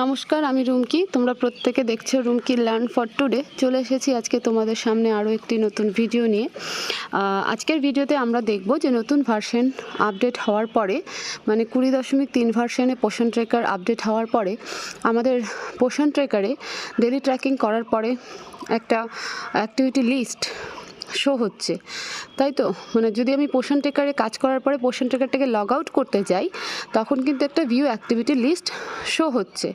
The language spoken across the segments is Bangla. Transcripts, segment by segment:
নমস্কার, আমি রুমকি। তোমরা প্রত্যেকে দেখছ রুমকি লার্ন ফর টুডে চলে এসেছি আজকে তোমাদের সামনে আরও একটি নতুন ভিডিও নিয়ে। আজকের ভিডিওতে আমরা দেখব যে নতুন ভার্সন আপডেট হওয়ার পরে মানে কুড়ি দশমিক তিন ভার্সনে পোষণ ট্রেকার আপডেট হওয়ার পরে, আমাদের পোষণ ট্রেকারে ডেলি ট্র্যাকিং করার পরে একটা অ্যাক্টিভিটি লিস্ট শো হচ্ছে। তাই তো? মানে যদি আমি পোষণ ট্রেকারে কাজ করার পরে পোষণ ট্রেকারটাকে লগ আউট করতে যাই, তখন কিন্তু একটা ভিউ অ্যাক্টিভিটি লিস্ট শো হচ্ছে।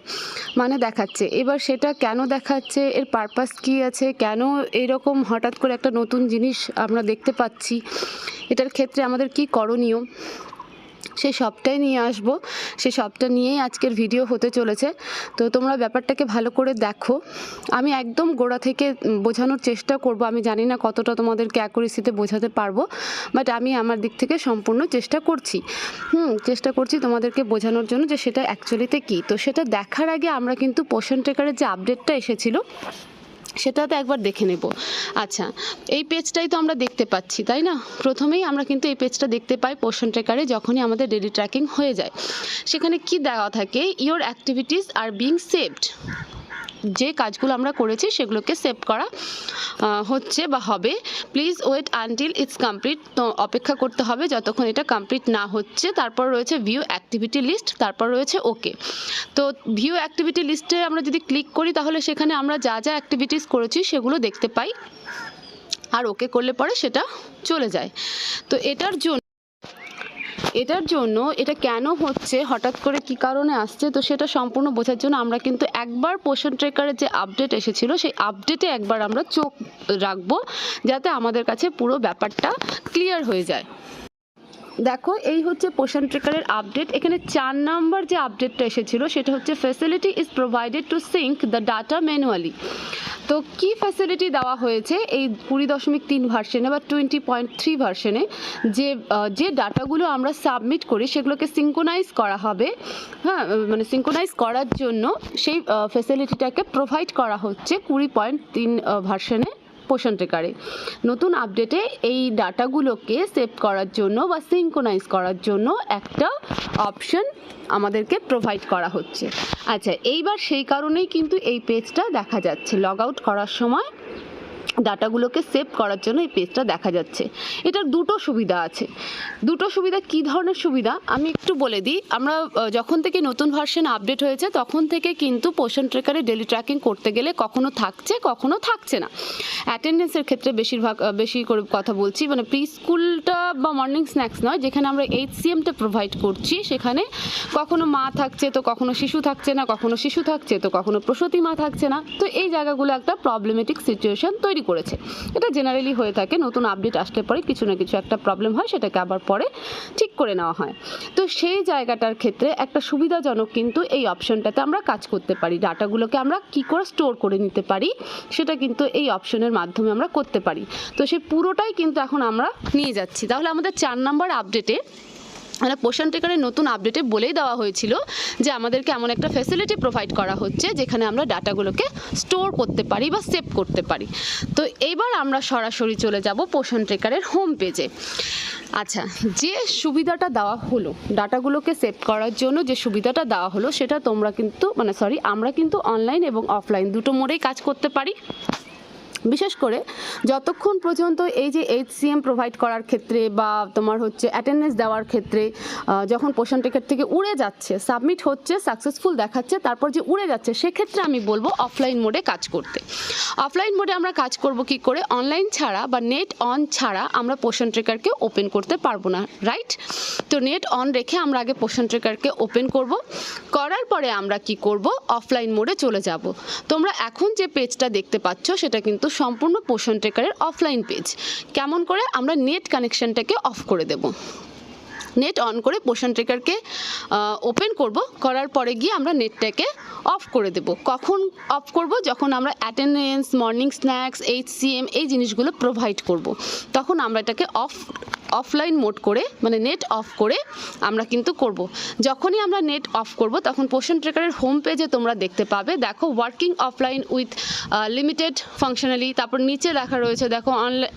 মানে দেখাচ্ছে। এবার সেটা কেন দেখাচ্ছে? এর পারপাস কী আছে? কেন এরকম হঠাৎ করে একটা নতুন জিনিস আমরা দেখতে পাচ্ছি? এটার ক্ষেত্রে আমাদের কি করণীয়? সে সবটাই নিয়ে আসব। সে সবটা নিয়েই আজকের ভিডিও হতে চলেছে। তো তোমরা ব্যাপারটাকে ভালো করে দেখো। আমি একদম গোড়া থেকে বোঝানোর চেষ্টা করব। আমি জানি না কতটা তোমাদেরকে অ্যাকুরেসিতে বোঝাতে পারব বাট আমি আমার দিক থেকে সম্পূর্ণ চেষ্টা করছি। হুম, চেষ্টা করছি তোমাদেরকে বোঝানোর জন্য যে সেটা অ্যাকচুয়ালিতে কী। তো সেটা দেখার আগে আমরা কিন্তু পোষণ ট্রেকারের যে আপডেটটা এসেছিল সেটাতে একবার দেখে নেব। আচ্ছা এই পেজটাই তো আমরা দেখতে পাচ্ছি, তাই না? প্রথমেই আমরা কিন্তু এই পেজটা দেখতে পাই পোষণ ট্রেকারে যখনই আমাদের ডেলি ট্র্যাকিং হয়ে যায়। সেখানে কি দেওয়া থাকে? ইওর অ্যাক্টিভিটিস আর বিং সেভড যে কাজগুলো আমরা করেছি সেগুলোকে সেভ করা হচ্ছে বা হবে। Please wait until it's complete তো অপেক্ষা করতে হবে যতক্ষণ এটা কমপ্লিট না হচ্ছে। তারপর রয়েছে ভিউ অ্যাক্টিভিটি লিস্ট তারপর রয়েছে ওকে তো ভিউ অ্যাক্টিভিটি লিস্টে আমরা যদি ক্লিক করি তাহলে সেখানে আমরা যা যা অ্যাক্টিভিটিস করেছি সেগুলো দেখতে পাই। আর ওকে করলে পরে সেটা চলে যায়। তো এটার জন্য এটার জন্য এটা কেন হচ্ছে, হঠাৎ করে কি কারণে আসছে, তো সেটা সম্পূর্ণ বোঝার জন্য আমরা কিন্তু একবার পোষণ ট্রেকারের যে আপডেট এসেছিল, সেই আপডেটে একবার আমরা চোখ রাখব, যাতে আমাদের কাছে পুরো ব্যাপারটা ক্লিয়ার হয়ে যায়। দেখো, এই হচ্ছে পোষণ ট্রেকারের আপডেট এখানে চার নাম্বার যে আপডেটটা এসেছিল, সেটা হচ্ছে facility is provided to sync the data manually তো কি ফ্যাসিলিটি দেওয়া হয়েছে এই কুড়ি দশমিক তিন ভার্সনে বা টোয়েন্টি পয়েন্ট থ্রি ভার্সনে যে যে ডাটাগুলো আমরা সাবমিট করি সেগুলোকে সিঙ্কোনাইজ করা হবে। হ্যাঁ মানে সিঙ্কোনাইজ করার জন্য সেই ফ্যাসিলিটিটাকে প্রোভাইড করা হচ্ছে কুড়ি পয়েন্ট তিন ভার্সনে পোষণ ট্রেকারে নতুন আপডেটে এই ডাটাগুলোকে সেভ করার জন্য বা সিঙ্কোনাইজ করার জন্য একটা অপশন আমাদেরকে প্রোভাইড করা হচ্ছে। আচ্ছা এইবার সেই কারণেই কিন্তু এই পেজটা দেখা যাচ্ছে। লগ আউট করার সময় ডাটাগুলোকে সেভ করার জন্য এই পেজটা দেখা যাচ্ছে। এটার দুটো সুবিধা আছে। দুটো সুবিধা, কি ধরনের সুবিধা? আমি একটু বলে দিই। আমরা যখন থেকে নতুন ভার্সন আপডেট হয়েছে, তখন থেকে কিন্তু পোষণ ট্রেকারে ডেলি ট্র্যাকিং করতে গেলে কখনো থাকছে কখনো থাকছে না। অ্যাটেন্ডেন্সের ক্ষেত্রে বেশিরভাগ বেশি করে কথা বলছি। মানে প্রি স্কুলটা বা মর্নিং স্ন্যাক্স নয়, যেখানে আমরা এইচ সিএমটা প্রোভাইড করছি, সেখানে কখনো মা থাকছে তো কখনো শিশু থাকছে না, কখনো শিশু থাকছে তো কখনো প্রসূতি মা থাকছে না। তো এই জায়গাগুলো একটা প্রবলেমেটিক সিচুয়েশন তৈরি করেছে। এটা জেনারেলি হয়ে থাকে, নতুন আপডেট আসলে পরে কিছু না কিছু একটা প্রবলেম হয়, সেটাকে আবার পরে ঠিক করে নেওয়া হয়। তো সেই জায়গাটার ক্ষেত্রে একটা সুবিধাজনক কিন্তু এই অপশনটাতে আমরা কাজ করতে পারি। ডাটাগুলোকে আমরা কি করে স্টোর করে নিতে পারি, সেটা কিন্তু এই অপশনের মাধ্যমে আমরা করতে পারি। তো সেই পুরোটাই কিন্তু এখন আমরা নিয়ে যাচ্ছি। তাহলে আমাদের চার নাম্বার আপডেটে মানে পোষণ টেকারের নতুন আপডেটে বলেই দেওয়া হয়েছিল যে আমাদেরকে এমন একটা ফ্যাসিলিটি প্রোভাইড করা হচ্ছে যেখানে আমরা ডাটাগুলোকে স্টোর করতে পারি বা সেভ করতে পারি। তো এইবার আমরা সরাসরি চলে যাব পোষণ ট্রেকারের হোম পেজে আচ্ছা যে সুবিধাটা দেওয়া হলো ডাটাগুলোকে সেভ করার জন্য যে সুবিধাটা দেওয়া হলো, সেটা তোমরা কিন্তু মানে সরি আমরা কিন্তু অনলাইন এবং অফলাইন দুটো মোড়েই কাজ করতে পারি। বিশেষ করে যতক্ষণ পর্যন্ত এই যে এইচ সিএম প্রোভাইড করার ক্ষেত্রে বা তোমার হচ্ছে অ্যাটেন্ডেন্স দেওয়ার ক্ষেত্রে যখন পোষণ টিকেট থেকে উড়ে যাচ্ছে সাবমিট হচ্ছে সাকসেসফুল দেখাচ্ছে, তারপর যে উড়ে যাচ্ছে, সেক্ষেত্রে আমি বলব অফলাইন মোডে কাজ করতে। অফলাইন মোডে আমরা কাজ করব কি করে? অনলাইন ছাড়া বা নেট অন ছাড়া আমরা পোষণ ট্রেকারকে ওপেন করতে পারব না রাইট তো নেট অন রেখে আমরা আগে পোষণ ট্রেকারকে ওপেন করব। করার পরে আমরা কি করব? অফলাইন মোডে চলে যাব। তোমরা এখন যে পেজটা দেখতে পাচ্ছ, সেটা কিন্তু সম্পূর্ণ পোষণ ট্রেকারের অফলাইন পেজ কেমন করে আমরা নেট কানেকশনটাকে অফ করে দেব? নেট অন করে পোষণ ট্রেকারকে ওপেন করব। করার পরে গিয়ে আমরা নেটটাকে অফ করে দেব। কখন অফ করব? যখন আমরা অ্যাটেন্ডেন্স মর্নিং স্ন্যাক্স এইচ এই জিনিসগুলো প্রোভাইড করব। তখন আমরা এটাকে অফ অফলাইন মোড করে মানে নেট অফ করে আমরা কিন্তু করব। যখনই আমরা নেট অফ করব, তখন পোষণ ট্রেকারের হোম পেজে তোমরা দেখতে পাবে। দেখো working offline with limited functionally তারপর নিচে লেখা রয়েছে, দেখো অনলাইন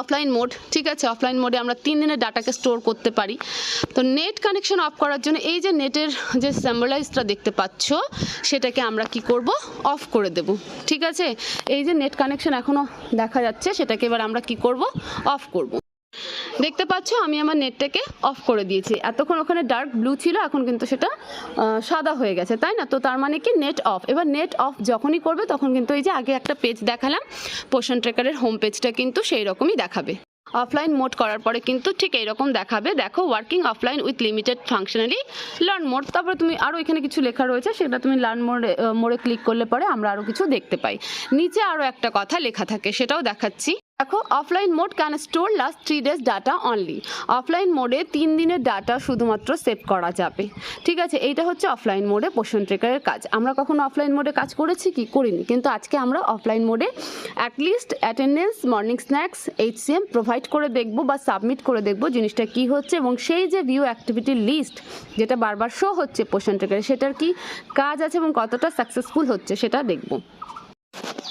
অফলাইন মোড ঠিক আছে? অফলাইন মোডে আমরা তিন দিনের ডাটাকে স্টোর করতে পারি। তো নেট কানেকশন অফ করার জন্য এই যে নেটের যে স্যাম্বলাইজটা দেখতে পাচ্ছ, সেটাকে আমরা কি করব? অফ করে দেব। ঠিক আছে? এই যে নেট কানেকশন এখনও দেখা যাচ্ছে, সেটাকে এবার আমরা কি করব? অফ করব। দেখতে পাচ্ছ, আমি আমার নেটটাকে অফ করে দিয়েছি। এতক্ষণ ওখানে ডার্ক ব্লু ছিল, এখন কিন্তু সেটা সাদা হয়ে গেছে, তাই না? তো তার মানে কি নেট অফ এবার নেট অফ যখনই করবে, তখন কিন্তু এই যে আগে একটা পেজ দেখালাম পোষণ ট্রেকারের হোম পেজটা কিন্তু সেই রকমই দেখাবে। অফলাইন মোড করার পরে কিন্তু ঠিক এইরকম দেখাবে। দেখো working offline with limited functionally learn mode তারপরে তুমি আরও এখানে কিছু লেখা রয়েছে, সেটা তুমি লার্ন মোডে মোডে ক্লিক করলে পরে আমরা আরও কিছু দেখতে পাই। নিচে আরও একটা কথা লেখা থাকে, সেটাও দেখাচ্ছি। দেখো offline mode can store last three days data only offline মোডে তিন দিনের ডাটা শুধুমাত্র সেভ করা যাবে। ঠিক আছে, এইটা হচ্ছে অফলাইন মোডে পোষণ ট্রেকারের কাজ। আমরা কখনো অফলাইন মোডে কাজ করেছি কি? করিনি। কিন্তু আজকে আমরা অফলাইন মোডে at least attendance morning snacks HCM provide করে দেখব বা সাবমিট করে দেখব জিনিসটা কি হচ্ছে এবং সেই যে ভিউ অ্যাক্টিভিটি লিস্ট যেটা বারবার শো হচ্ছে পোষণ ট্রেকারে সেটার কি কাজ আছে এবং কতটা সাকসেসফুল হচ্ছে সেটা দেখব।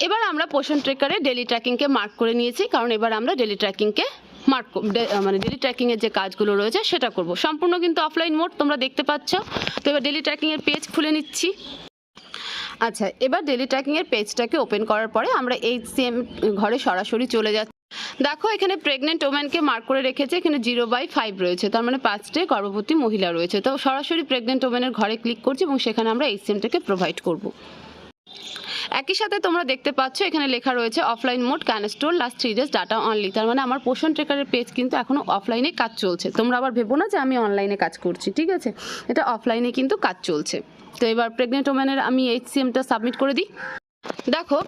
এবার আমরা পোষণ ট্রেকারে ডেলি ট্র্যাকিংকে মার্ক করে নিয়েছি, কারণ এবার আমরা ডেলি ট্র্যাকিংকে মার্ক মানে ডেলি ট্র্যাকিংয়ের যে কাজগুলো রয়েছে সেটা করব। সম্পূর্ণ কিন্তু অফলাইন মোড তোমরা দেখতে পাচ্ছ। তো এবার ডেলি ট্র্যাকিংয়ের পেজ খুলে নিচ্ছি। আচ্ছা এবার ডেলি ট্র্যাকিংয়ের পেজটাকে ওপেন করার পরে আমরা এই সেম ঘরে সরাসরি চলে যাচ্ছি। দেখো, এখানে প্রেগনেন্ট ওম্যানকে মার্ক করে রেখেছে, এখানে জিরো বাই ফাইভ রয়েছে। তার মানে পাঁচটে গর্ভবতী মহিলা রয়েছে। তো সরাসরি প্রেগনেন্ট ওম্যানের ঘরে ক্লিক করছি এবং সেখানে আমরা এই সিমটাকে প্রোভাইড করব। একই সাথে তোমরা দেখতে পাচ্ছ, এখানে লেখা রয়েছে offline mode can store last three days data only তার মানে আমার পোষণ ট্রেকারের পেজ কিন্তু এখনও অফলাইনে কাজ চলছে। তোমরা আবার ভেবো না যে আমি অনলাইনে কাজ করছি, ঠিক আছে? এটা অফলাইনে কিন্তু কাজ চলছে। তো এবার প্রেগনেন্ট ওম্যানের আমি এইচ এইচসিএমটা সাবমিট করে দিই। দেখো,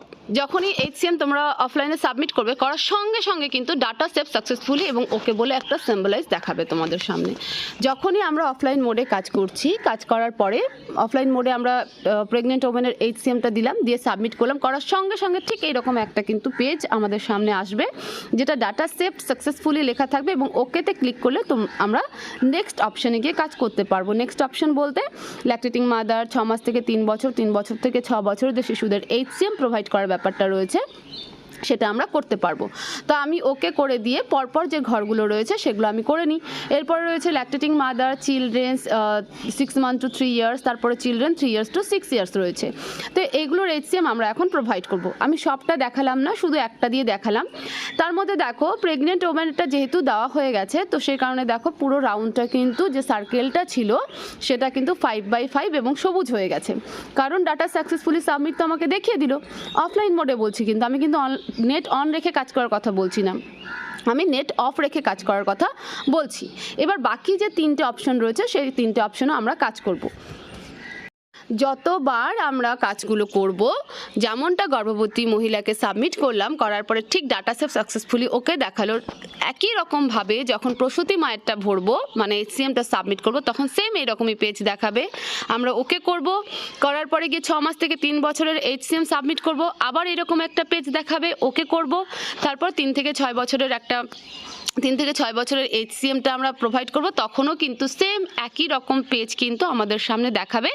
যখনই এইচসিএম তোমরা অফলাইনে সাবমিট করবে, করার সঙ্গে সঙ্গে কিন্তু ডাটা সেভ সাকসেসফুলি এবং ওকে বলে একটা সিম্বলাইজ দেখাবে তোমাদের সামনে। যখনই আমরা অফলাইন মোডে কাজ করছি, কাজ করার পরে অফলাইন মোডে আমরা প্রেগনেন্ট ওমেনের এইচসিএমটা দিলাম, দিয়ে সাবমিট করলাম, করার সঙ্গে সঙ্গে ঠিক এইরকম একটা কিন্তু পেজ আমাদের সামনে আসবে, যেটা ডাটা সেভ সাকসেসফুলি লেখা থাকবে এবং ওকেতে ক্লিক করলে আমরা নেক্সট অপশানে গিয়ে কাজ করতে পারব। নেক্সট অপশন বলতে ল্যাকটেটিং মাদার ছ মাস থেকে তিন বছর তিন বছর থেকে ছ বছরের যে শিশুদের এইচসিএম প্রোভাইড করার ব্যাপারটা রয়েছে। সেটা আমরা করতে পারব। তো আমি ওকে করে দিয়ে পরপর যে ঘরগুলো রয়েছে সেগুলো আমি করে নিই। এরপরে রয়েছে lactating mother children's six month to three years তারপরে children three years to six years রয়েছে। তো এইগুলোর এইচসিএম আমরা এখন প্রোভাইড করব। আমি সবটা দেখালাম না, শুধু একটা দিয়ে দেখালাম। তার মধ্যে দেখো প্রেগনেন্ট ওমেনটা যেহেতু দেওয়া হয়ে গেছে, তো সেই কারণে দেখো পুরো রাউন্ডটা কিন্তু যে সার্কেলটা ছিল, সেটা কিন্তু ফাইভ বাই ফাইভ এবং সবুজ হয়ে গেছে। কারণ ডাটা সাকসেসফুলি সাবমিট তো আমাকে দেখিয়ে দিল। অফলাইন মোডে বলছি কিন্তু, আমি কিন্তু নেট অন রেখে কাজ করার কথা বলছি না। আমি নেট অফ রেখে কাজ করার কথা বলছি। এবার বাকি যে তিনটে অপশন রয়েছে, সেই তিনটে অপশনও আমরা কাজ করব। যতবার আমরা কাজগুলো করব, যেমনটা গর্ভবতী মহিলাকে সাবমিট করলাম, করার পরে ঠিক ডাটা সেভ সাকসেসফুলি ওকে দেখাল। একই রকমভাবে যখন প্রসূতি মায়েরটা ভরবো মানে এইচসিএমটা সাবমিট করব, তখন সেম এইরকমই পেজ দেখাবে। আমরা ওকে করব, করার পরে গিয়ে ছ মাস থেকে তিন বছরের এইচসিএম সাবমিট করব, আবার এরকম একটা পেজ দেখাবে, ওকে করব, তারপর তিন থেকে ছয় বছরের একটা তিন থেকে ছয় বছরের এইচসিএমটা আমরা প্রোভাইড করব, তখনও কিন্তু সেম একই রকম পেজ কিন্তু আমাদের সামনে দেখাবে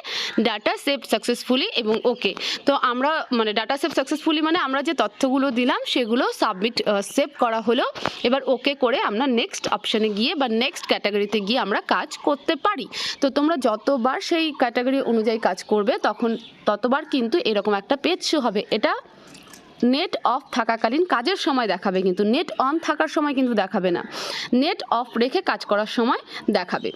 ডাটা সেভ সাকসেসফুলি এবং ওকে তো আমরা মানে ডাটা সেভ সাকসেসফুলি মানে আমরা যে তথ্যগুলো দিলাম, সেগুলো সাবমিট সেভ করা হলো। এবার ওকে করে আমরা নেক্সট অপশানে গিয়ে বা নেক্সট ক্যাটাগরিতে গিয়ে আমরা কাজ করতে পারি। তো তোমরা যতবার সেই ক্যাটাগরি অনুযায়ী কাজ করবে, তখন ততবার কিন্তু এরকম একটা পেজ শো হবে। এটা নেট অফ থাকাকালীন কাজের সময় দেখাবে কিন্তু নেট অন থাকার সময় কিন্তু দেখাবে না। নেট অফ রেখে কাজ করার সময় দেখাবে।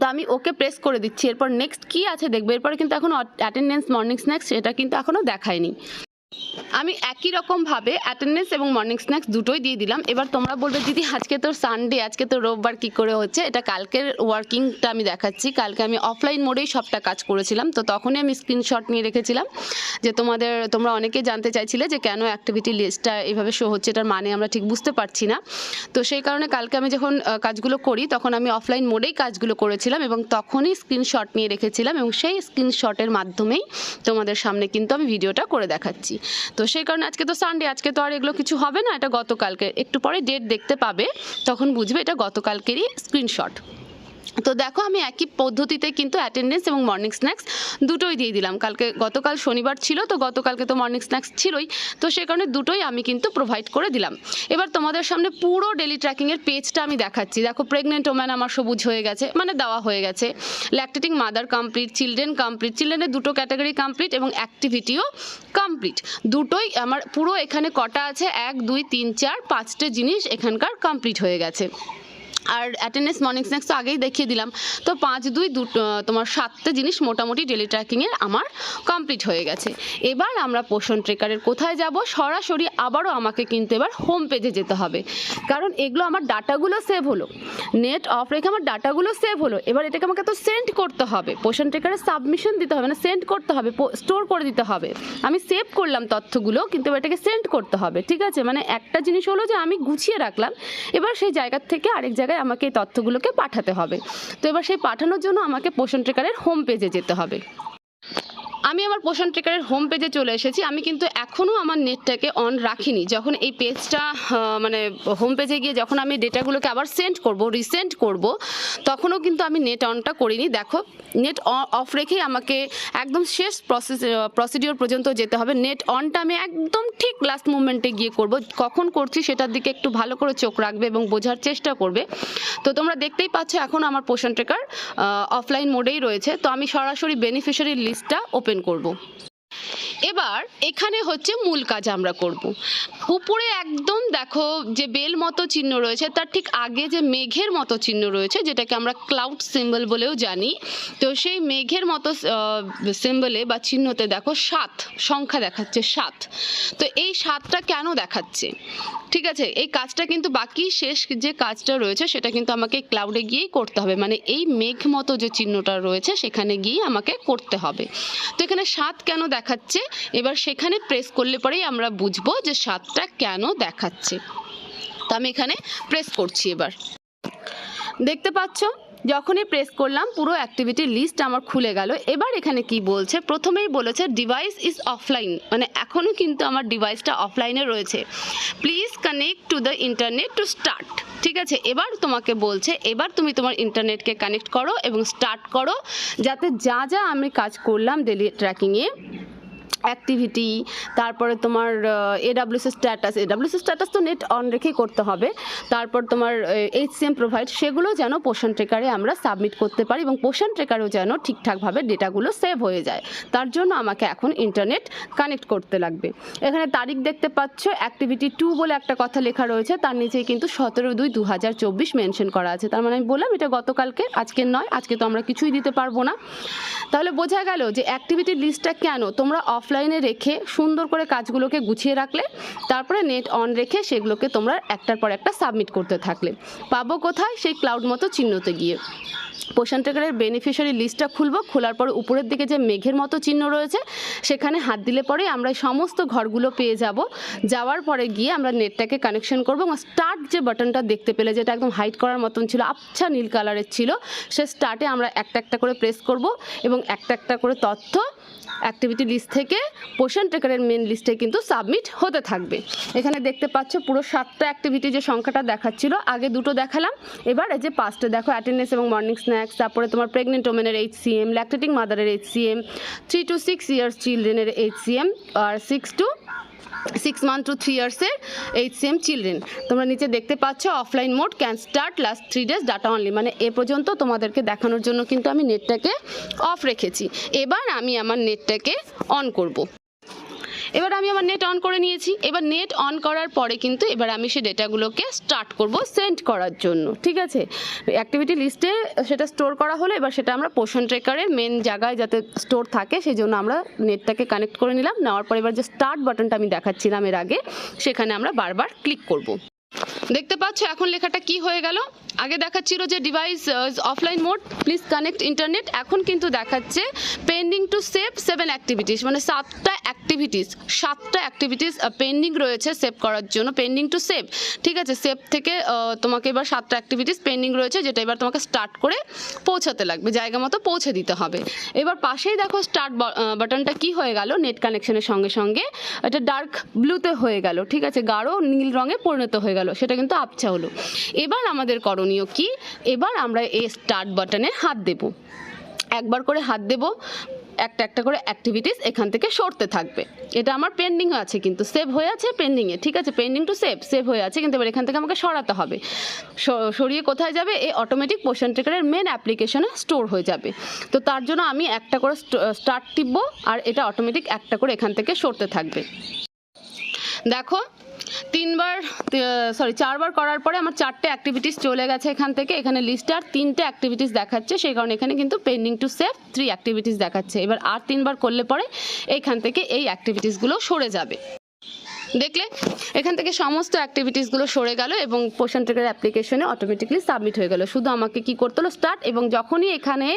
তো আমি ওকে প্রেস করে দিচ্ছি। এরপর নেক্সট কি আছে দেখবে? এরপরে কিন্তু এখন অ্যাটেন্ডেন্স মর্নিং স্ন্যাক্স এটা কিন্তু এখনও দেখায়নি। আমি একই রকমভাবে অ্যাটেন্ডেন্স এবং মর্নিং স্ন্যাক্স দুটোই দিয়ে দিলাম। এবার তোমরা বলবে, দিদি, আজকে তোর সানডে আজকে তো রোববার কী করে হচ্ছে? এটা কালকের ওয়ার্কিংটা আমি দেখাচ্ছি। কালকে আমি অফলাইন মোডেই সবটা কাজ করেছিলাম। তো তখনই আমি স্ক্রিনশট নিয়ে রেখেছিলাম যে তোমাদের, তোমরা অনেকে জানতে চাইছিলে যে কেন অ্যাক্টিভিটি লিস্টটা এইভাবে শো হচ্ছে, এটার মানে আমরা ঠিক বুঝতে পারছি না। তো সেই কারণে কালকে আমি যখন কাজগুলো করি, তখন আমি অফলাইন মোডেই কাজগুলো করেছিলাম এবং তখনই স্ক্রিনশট নিয়ে রেখেছিলাম এবং সেই স্ক্রিনশটের মাধ্যমেই তোমাদের সামনে কিন্তু আমি ভিডিওটা করে দেখাচ্ছি। তো সেই কারণে আজকে তো সানডে আজকে তো আর এগুলো কিছু হবে না, এটা গতকালকে। একটু পরে ডেট দেখতে পাবে, তখন বুঝবে এটা গতকালকেরই স্ক্রিনশট তো দেখো আমি একই পদ্ধতিতে কিন্তু অ্যাটেন্ডেন্স এবং মর্নিং স্ন্যাক্স দুটোই দিয়ে দিলাম। কালকে গতকাল শনিবার ছিল, তো গতকালকে তো মর্নিং স্ন্যাক্স ছিলই, তো সে কারণে দুটোই আমি কিন্তু প্রোভাইড করে দিলাম। এবার তোমাদের সামনে পুরো ডেলি ট্র্যাকিংয়ের পেজটা আমি দেখাচ্ছি। দেখো প্রেগনেন্ট ওম্যান আমার সবুজ হয়ে গেছে মানে দেওয়া হয়ে গেছে। Lactating mother complete children complete চিলড্রেনের দুটো ক্যাটাগরি কমপ্লিট এবং অ্যাক্টিভিটিও কমপ্লিট দুটোই আমার, পুরো এখানে কটা আছে? এক, দুই, তিন, চার, পাঁচটা জিনিস এখানকার কমপ্লিট হয়ে গেছে। আর অ্যাটেন্ডেন্স মর্নিং স্ন্যাক্স তো আগেই দেখিয়ে দিলাম। তো পাঁচ, দুই দুটো তোমার সাতটা জিনিস মোটামুটি ডেলি ট্র্যাকিংয়ের আমার কমপ্লিট হয়ে গেছে। এবার আমরা পোষণ ট্রেকারের কোথায় যাব? সরাসরি আবারও আমাকে কিন্তু এবার হোম পেজে যেতে হবে। কারণ এগুলো আমার ডাটাগুলো সেভ হলো। নেট অফ রেখে আমার ডাটাগুলো সেভ হলো। এবার এটাকে আমাকে তো সেন্ড করতে হবে। পোষণ ট্রেকারে সাবমিশন দিতে হবে মানে সেন্ড করতে হবে স্টোর করে দিতে হবে। আমি সেভ করলাম তথ্যগুলো, কিন্তু এবার এটাকে সেন্ড করতে হবে। ঠিক আছে? মানে একটা জিনিস হলো যে আমি গুছিয়ে রাখলাম। এবার সেই জায়গার থেকে আরেক জায়গায় আমাকে এই তথ্যগুলোকে পাঠাতে হবে। তো এবার সেই পাঠানোর জন্য আমাকে পোষণ ট্রেকারের হোম পেজে যেতে হবে। আমি আমার পোষণ ট্রেকারের হোম পেজে চলে এসেছি। আমি কিন্তু এখনও আমার নেটটাকে অন রাখিনি। যখন এই পেজটা মানে হোম পেজে গিয়ে যখন আমি ডেটাগুলোকে আবার সেন্ড করব রিসেন্ড করব, তখনও কিন্তু আমি নেট অনটা করিনি। দেখো নেট অফ রেখেই আমাকে একদম শেষ প্রসেস প্রসিডিওর পর্যন্ত যেতে হবে। নেট অনটা আমি একদম ঠিক লাস্ট মুভমেন্টে গিয়ে করব। কখন করছি সেটার দিকে একটু ভালো করে চোখ রাখবে এবং বোঝার চেষ্টা করবে। তো তোমরা দেখতেই পাচ্ছ, এখন আমার পোষণ ট্রেকার অফলাইন মোডেই রয়েছে। তো আমি সরাসরি বেনিফিশিয়ারি লিস্টটা ওপেন করব। এবার এখানে হচ্ছে মূল কাজ আমরা করব। উপরে একদম দেখো যে বেল মতো চিহ্ন রয়েছে, তার ঠিক আগে যে মেঘের মতো চিহ্ন রয়েছে, যেটাকে আমরা ক্লাউড সিম্বল বলেও জানি, তো সেই মেঘের মতো সিম্বলে বা চিহ্নতে দেখো সাত, সংখ্যা দেখাচ্ছে সাত। তো এই সাতটা কেন দেখাচ্ছে? ঠিক আছে, এই কাজটা কিন্তু বাকি শেষ যে কাজটা রয়েছে, সেটা কিন্তু আমাকে ক্লাউডে গিয়েই করতে হবে। মানে এই মেঘ মতো যে চিহ্নটা রয়েছে, সেখানে গিয়ে আমাকে করতে হবে। তো এখানে সাত কেন দেখাচ্ছে? এবার সেখানে প্রেস করলে পরেই আমরা বুঝব যে সাতটা কেন দেখাচ্ছে। তো আমি এখানে প্রেস করছি এবার। দেখতে পাচ্ছ? যখনই প্রেস করলাম, পুরো অ্যাক্টিভিটি লিস্ট আমার খুলে গেল। এবার এখানে কি বলছে? প্রথমেই বলেছে ডিভাইস ইজ অফলাইন মানে এখনও কিন্তু আমার ডিভাইসটা অফলাইনে রয়েছে। Please connect to the internet to start ঠিক আছে? এবার তোমাকে বলছে, এবার তুমি তোমার ইন্টারনেটকে কানেক্ট করো এবং স্টার্ট করো। যাতে যা যা আমি কাজ করলাম ডেলি ট্র্যাকিংয়ে অ্যাক্টিভিটি তারপরে তোমার এডাব্লিউসি স্ট্যাটাস এডাব্লিউসি স্ট্যাটাস তো নেট অন রেখেই করতে হবে। তারপর তোমার এইচসিএম প্রোভাইড সেগুলো যেন পোষণ ট্রেকারে আমরা সাবমিট করতে পারি এবং পোষণ ট্রেকারেও যেন ঠিকঠাকভাবে ডেটাগুলো সেভ হয়ে যায়। তার জন্য আমাকে এখন ইন্টারনেট কানেক্ট করতে লাগবে। এখানে তারিখ দেখতে পাচ্ছ অ্যাক্টিভিটি টু বলে একটা কথা লেখা রয়েছে, তার নিচেই কিন্তু সতেরো দুই দু হাজার চব্বিশ মেনশন করা আছে। তার মানে আমি বললাম, এটা গতকালকে, আজকের নয়, আজকে তো আমরা কিছুই দিতে পারব না। তাহলে বোঝা গেল যে অ্যাক্টিভিটি লিস্টটা কেন? তোমরা অফলাইনে রেখে সুন্দর করে কাজগুলোকে গুছিয়ে রাখলে, তারপরে নেট অন রেখে সেগুলোকে তোমরা একটার পর একটা সাবমিট করতে থাকলে। পাবো কোথায়? সেই ক্লাউড মতো চিহ্নতে গিয়ে। পোষণ ট্রেকারের বেনিফিশিয়ারি লিস্টটা খুলবো, খোলার পর উপরের দিকে যে মেঘের মতো চিহ্ন রয়েছে, সেখানে হাত দিলে পরে আমরা সমস্ত ঘরগুলো পেয়ে যাব। যাওয়ার পরে গিয়ে আমরা নেটটাকে কানেকশন করব এবং স্টার্ট যে বাটনটা দেখতে পেলে, যেটা একদম হাইট করার মতন ছিল আচ্ছা নীল কালারের ছিল, সে স্টার্টে আমরা একটা একটা করে প্রেস করব এবং একটা একটা করে তথ্য অ্যাক্টিভিটি লিস্ট থেকে পোশন ট্রেকারের মেন লিস্টে কিন্তু সাবমিট হতে থাকবে। এখানে দেখতে পাচ্ছ পুরো সাতটা অ্যাক্টিভিটি যে সংখ্যাটা দেখাচ্ছিল, আগে দুটো দেখালাম। এবার এই যে পাঁচটা, দেখো অ্যাটেন্ডেন্স এবং মর্নিং স্ন্যাক্স তারপরে তোমার প্রেগনেন্ট ওমেনের H C M lactating মাদারের H C M three to six years চিলড্রেনের H C M R six to six month to three ইয়ার্সের H C M children তোমরা নিচে দেখতে পাচ্ছ offline mode can start last three days data only মানে এ পর্যন্ত তোমাদেরকে দেখানোর জন্য কিন্তু আমি নেটটাকে অফ রেখেছি। এবার আমি আমার নেটটাকে অন করব। এবার আমি আমার নেট অন করে নিয়েছি। এবার নেট অন করার পরে কিন্তু এবার আমি সেই ডেটাগুলোকে স্টার্ট করব সেন্ড করার জন্য, ঠিক আছে? অ্যাক্টিভিটি লিস্টে সেটা স্টোর করা হলো, এবার সেটা আমরা পোষণ ট্রেকারের মেন জায়গায় যাতে স্টোর থাকে সেই জন্য আমরা নেটটাকে কানেক্ট করে নিলাম। নেওয়ার পর এবার যে স্টার্ট বাটনটা আমি দেখাচ্ছিলাম এর আগে, সেখানে আমরা বারবার ক্লিক করব। দেখতে পাচ্ছ এখন লেখাটা কি হয়ে গেল? আগে দেখাচ্ছিল যে device offline mode please connect internet এখন কিন্তু দেখাচ্ছে pending to save seven activities মানে সাতটা অ্যাক্টিভিটিস সাতটা অ্যাক্টিভিটিস পেন্ডিং রয়েছে সেভ করার জন্য পেন্ডিং টু সেভ ঠিক আছে সেভ থেকে তোমাকে এবার সাতটা অ্যাক্টিভিটিস পেন্ডিং রয়েছে, যেটা এবার তোমাকে স্টার্ট করে পৌঁছাতে লাগবে, জায়গা মতো পৌঁছে দিতে হবে। এবার পাশেই দেখো স্টার্ট বাটনটা কি হয়ে গেল নেট কানেকশনের সঙ্গে সঙ্গে। এটা ডার্ক ব্লুতে হয়ে গেল, ঠিক আছে, গাঢ় নীল রঙে পরিণত হয়ে গেল, সেটা কিন্তু আবছা হলো। এবার আমাদের করণীয় কি? এবার আমরা এই স্টার্ট বাটনে হাত দেব। একবার করে হাত দেব, একটা একটা করে অ্যাক্টিভিটিস এখান থেকে সরতে থাকবে। এটা আমার পেন্ডিং আছে কিন্তু সেভ হয়ে আছে পেন্ডিংয়ে ঠিক আছে? পেন্ডিং টু সেভ সেভ হয়ে আছে কিন্তু এবার এখান থেকে আমাকে সরাতে হবে। সরিয়ে কোথায় যাবে? এই অটোমেটিক পোষণ ট্রেকারের মেন অ্যাপ্লিকেশনে স্টোর হয়ে যাবে। তো তার জন্য আমি একটা করে স্টার্ট টিপবো আর এটা অটোমেটিক একটা করে এখান থেকে সরতে থাকবে। দেখো তিনবার সরি চারবার করার পরে আমার চারটে অ্যাক্টিভিটিস চলে গেছে এখান থেকে, এখানে লিস্টে আর তিনটে অ্যাক্টিভিটিস দেখাচ্ছে, সেই কারণে এখানে কিন্তু pending to save three activities দেখাচ্ছে। এবার আর তিনবার করলে পরে এইখান থেকে এই অ্যাক্টিভিটিসগুলো সরে যাবে। দেখলে এখান থেকে সমস্ত অ্যাক্টিভিটিসগুলো সরে গেল এবং পোষণ ট্রেকার অ্যাপ্লিকেশনে অটোমেটিকলি সাবমিট হয়ে গেল। শুধু আমাকে কি করতে হলো? স্টার্ট এবং যখনই এখানে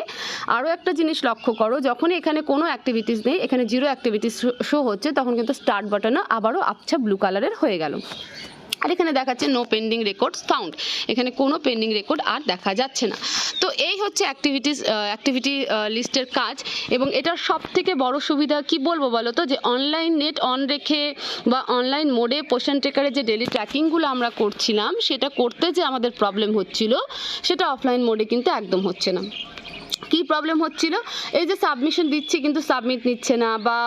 আরও একটা জিনিস লক্ষ্য করো, যখনই এখানে কোনো অ্যাক্টিভিটিস নেই, এখানে জিরো অ্যাক্টিভিটিস শো হচ্ছে, তখন কিন্তু স্টার্ট বাটনও আবারও আবছা ব্লু কালারের হয়ে গেল। আর এখানে দেখাচ্ছে নো পেন্ডিং রেকর্ডস ফাউন্ড এখানে কোনো পেন্ডিং রেকর্ড আর দেখা যাচ্ছে না। তো এই হচ্ছে অ্যাক্টিভিটিস অ্যাক্টিভিটি লিস্টের কাজ। এবং এটার সব থেকে বড় সুবিধা কি বলব বলো তো? যে অনলাইন নেট অন রেখে বা অনলাইন মোডে পোষণ ট্রেকারে যে ডেলি ট্র্যাকিংগুলো আমরা করছিলাম, সেটা করতে যে আমাদের প্রবলেম হচ্ছিল, সেটা অফলাইন মোডে কিন্তু একদম হচ্ছে না। কি প্রবলেম হচ্ছিল? এই যে সাবমিশন দিচ্ছি কিন্তু সাবমিট নিচ্ছে না বা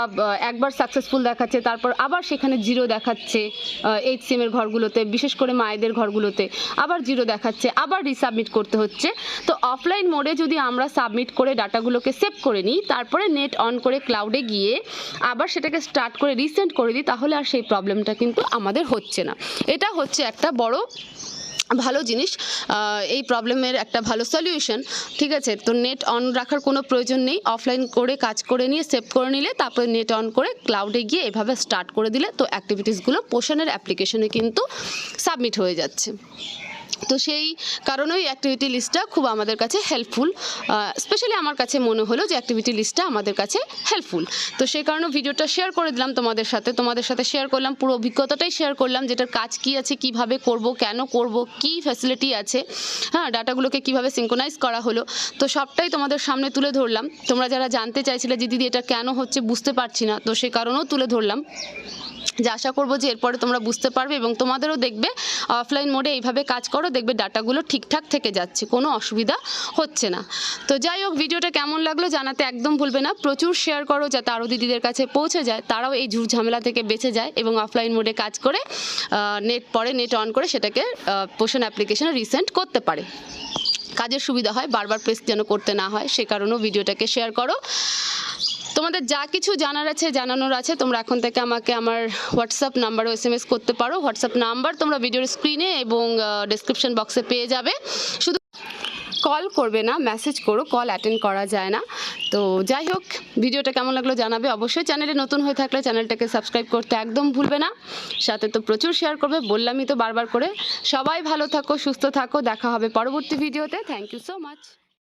একবার সাকসেসফুল দেখাচ্ছে, তারপর আবার সেখানে জিরো দেখাচ্ছে এইচ সিমের ঘরগুলোতে, বিশেষ করে মায়েদের ঘরগুলোতে, আবার জিরো দেখাচ্ছে, আবার রিসাবমিট করতে হচ্ছে। তো অফলাইন মোডে যদি আমরা সাবমিট করে ডাটাগুলোকে সেভ করে নিই, তারপরে নেট অন করে ক্লাউডে গিয়ে আবার সেটাকে স্টার্ট করে রিসেন্ট করে দিই, তাহলে আর সেই প্রবলেমটা কিন্তু আমাদের হচ্ছে না। এটা হচ্ছে একটা বড় ভালো জিনিস এই প্রবলেমের একটা ভালো সলিউশন ঠিক আছে? তো নেট অন রাখার কোনো প্রয়োজন নেই। অফলাইন করে কাজ করে নিয়ে সেভ করে নিলে, তারপরে নেট অন করে ক্লাউডে গিয়ে এভাবে স্টার্ট করে দিলে, তো অ্যাক্টিভিটিসগুলো পোষণের অ্যাপ্লিকেশনে কিন্তু সাবমিট হয়ে যাচ্ছে। তো সেই কারণেই অ্যাক্টিভিটি লিস্টটা খুব আমাদের কাছে হেল্পফুল স্পেশালি আমার কাছে মনে হলো যে অ্যাক্টিভিটি লিস্টটা আমাদের কাছে হেল্পফুল তো সেই কারণে ভিডিওটা শেয়ার করে দিলাম তোমাদের সাথে। তোমাদের সাথে শেয়ার করলাম, পুরো অভিজ্ঞতাটাই শেয়ার করলাম, যেটার কাজ কি আছে, কীভাবে করব, কেন করব, কি ফ্যাসিলিটি আছে হ্যাঁ ডাটাগুলোকে কীভাবে সিঙ্কোনাইজ করা হলো, তো সবটাই তোমাদের সামনে তুলে ধরলাম। তোমরা যারা জানতে চাইছিলে যে দিদি এটা কেন হচ্ছে বুঝতে পারছি না, তো সে কারণেও তুলে ধরলাম। যে আশা করব যে এরপরে তোমরা বুঝতে পারবে এবং তোমাদেরও দেখবে অফলাইন মোডে এইভাবে কাজ করো, দেখবে ডাটাগুলো ঠিকঠাক থেকে যাচ্ছে, কোনো অসুবিধা হচ্ছে না। তো যাই হোক, ভিডিওটা কেমন লাগল জানাতে একদম ভুলবে না। প্রচুর শেয়ার করো যাতে আরও দিদিদের কাছে পৌঁছে যায়, তারাও এই ঝুট ঝামেলা থেকে বেঁচে যায় এবং অফলাইন মোডে কাজ করে নেট পরে নেট অন করে সেটাকে পোষণ অ্যাপ্লিকেশনে রিসেন্ট করতে পারে। কাজের সুবিধা হয়, বারবার প্রেস যেন করতে না হয়, সে কারণেও ভিডিওটাকে শেয়ার করো। তোমাদের যা কিছু জানার আছে, জানানোর আছে, তোমরা এখন থেকে আমাকে আমার হোয়াটসঅ্যাপ নাম্বারও এস এম এস করতে পারো। হোয়াটসঅ্যাপ নাম্বার তোমরা ভিডিওর স্ক্রিনে এবং ডিসক্রিপশন বক্সে পেয়ে যাবে। শুধু কল করবে না মেসেজ করো কল অ্যাটেন্ড করা যায় না। তো যাই হোক, ভিডিওটা কেমন লাগল জানাবে অবশ্যই। চ্যানেলে নতুন হয়ে থাকলে চ্যানেলটাকে সাবস্ক্রাইব করতে একদম ভুলবে না। সাথে তো প্রচুর শেয়ার করবে, বললামই তো বারবার করে। সবাই ভালো থাকো, সুস্থ থাকো, দেখা হবে পরবর্তী ভিডিওতে থ্যাংক ইউ সো মাচ